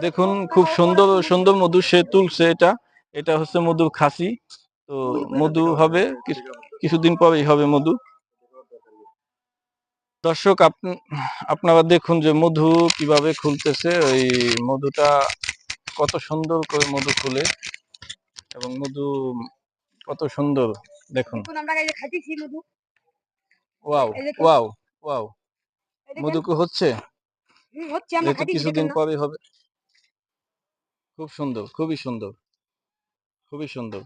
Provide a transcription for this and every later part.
দেখুন খুব সুন্দর সুন্দর মধু সে তুলছে এটা। এটা হচ্ছে মধুর খাসি। তো মধু হবে কিছু- কিছুদিন পরেই হবে মধু। দর্শক আপ- আপনারা দেখুন যে মধু কীভাবে খুলতেছে। ওই মধুটা কত সুন্দর করে মধু খুলে এবং মধু কত সুন্দর দেখুন। মধু। Wow wow wow. মধু হচ্ছে? কিছুদিন পরে হবে। খুব সুন্দর খুবই সুন্দর খুবই সুন্দর।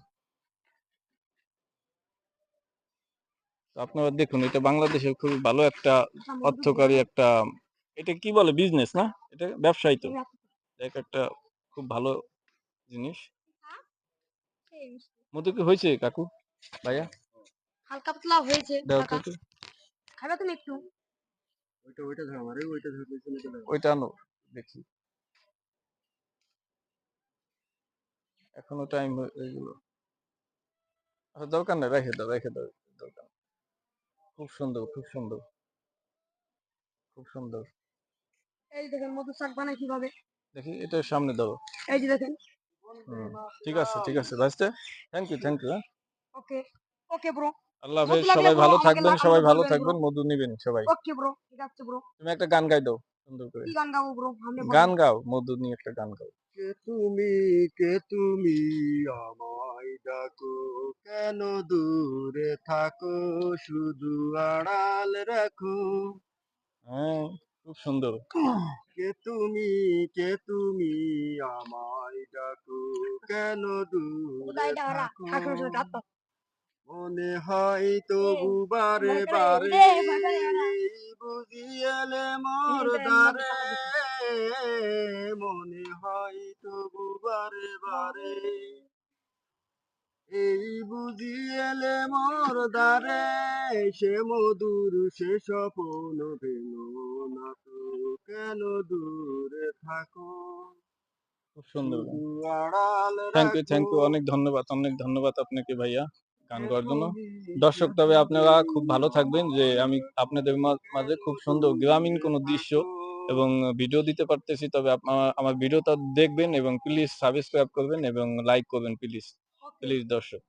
আপনারা দেখুন এটা বাংলাদেশের খুবই ভালো একটা অর্থকারী একটা এটা কি বলে বিজনেস না? এটা ব্যবসায়ী তো। একটা খুব ভালো জিনিস। খেয়ে মধু কি হয়েছে কাকু ভাইয়া? হালকা পাতলা হয়েছে দাও তো খাবে তুমি একটু? ওইটা ওইটা ধর আমারে ওইটা ধর। ওইটা আনো দেখি। এখনও টাইম এগুলো আচ্ছা, দরকার নেই রেখে দাও রেখে দাও দরকার খুব সুন্দর খুব সুন্দর। খুব সুন্দর। এই দেখেন মধু শাক বানাই কীভাবে? দেখি এটা সামনে দাও এই যে দেখেন। ঠিক আছে ঠিক আছে ভাইস্তে। থ্যাংক ইউ থ্যাংক ইউ হ্যাঁ। Okay okay bro. আল্লাহ হাফেজ সবাই ভালো থাকবেন সবাই ভালো থাকবেন মধু নিবেন সবাই। ওকে ব্রো ঠিক আছে ব্রো। তুমি একটা গান গাই দাও সুন্দর করে। কি গান গাবো ব্রো? আমি গান গাও মধু নিয়ে একটা গান গাও। কে তুমি কে তুমি আমায় ডাকো? কেন দূরে থাকো? শুধু আড়াল রাখো। হ্যাঁ খুব সুন্দর। কে তুমি কে তুমি আমায় ডাকো? কেন দূরে থাকো? মনে হয় তবু বারে মনে বারে রে, বারে বারে। বুঝি এলে মোর দ্বারে। মনে হয় বারে বারে। এই বুঝি এলে মোর দ্বারে সে মধুর সে স্বপন ভেঙো না তো কেন দূরে থাকো? খুব সুন্দর থ্যাংক ইউ থ্যাংক ইউ অনেক ধন্যবাদ অনেক ধন্যবাদ আপনাকে ভাইয়া গান গাওয়ার জন্য। দর্শক তবে আপনারা খুব ভালো থাকবেন যে আমি আপনাদের মাঝে খুব সুন্দর গ্রামীণ কোনো দৃশ্য এবং ভিডিও দিতে পারতেছি তবে আমার ভিডিওটা দেখবেন এবং প্লিজ সাবস্ক্রাইব করবেন এবং লাইক করবেন প্লিজ প্লিজ দর্শক।